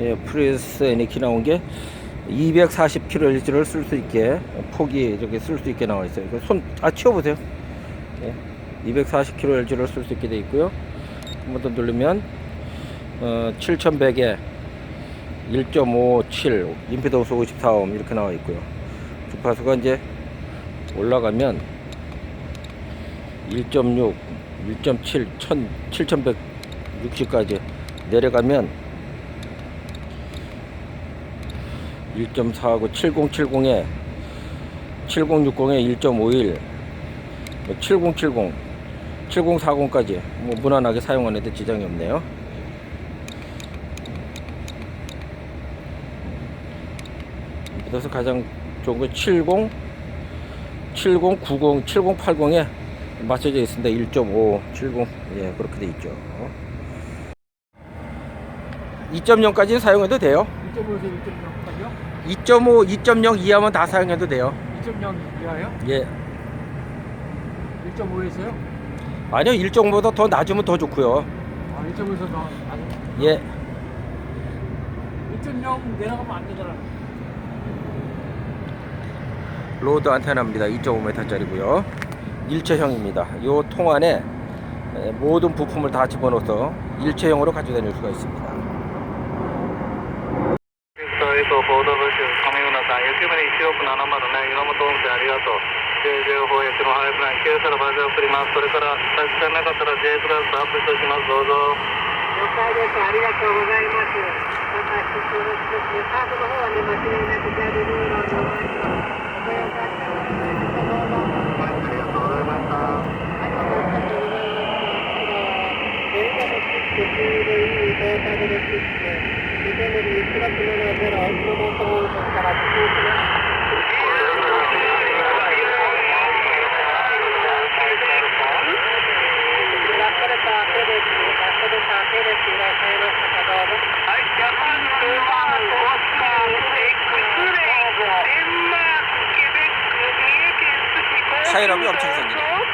예, 프레스 에너키 나온 게 240kHz를 쓸 수 있게 폭이 저기 쓸 수 있게 나와 있어요. 이거 손, 아, 치워보세요. 예, 240kHz를 쓸 수 있게 돼 있고요. 한 번 더 누르면, 어, 7100에 1.57, 임피던스 54옴 이렇게 나와 있고요. 주파수가 이제 올라가면 1.6, 1.7, 1000, 7160까지 내려가면 1.4하고 7070에 7060에 1.51 7070 7040까지 뭐 무난하게 사용하는데 지장이 없네요. 그래서 가장 좋은 건 70 70 90 70 80에 맞춰져 있습니다. 1.5 70 예, 그렇게 돼 있죠. 2.0까지는 사용해도 돼요? 2.5에서 1.0까지요? 2.5, 2.0 이하면 다 사용해도 돼요. 2.0 이하요? 예. 1.5에서요? 아니요, 1.5보다 더 낮으면 더 좋고요. 아 1.5에서 더 안, 예. 1.0 내려가면 안 되잖아 로드 안테나입니다. 2.5m짜리고요. 일체형입니다. 이통 안에 에, 모든 부품을 다 집어넣어서 일체형으로 가지고 다닐 수가 있습니다. 報道部署、亀村さん、雪国1670ね、岩本温泉ありがとう。JJ のハイプラン、9からバージョン送ります。それから、差し支えなかったら J プラスアップとします。どうぞ。了解です。ありがとうございます。ありがとうございました。 차이람이 엄청 생기네.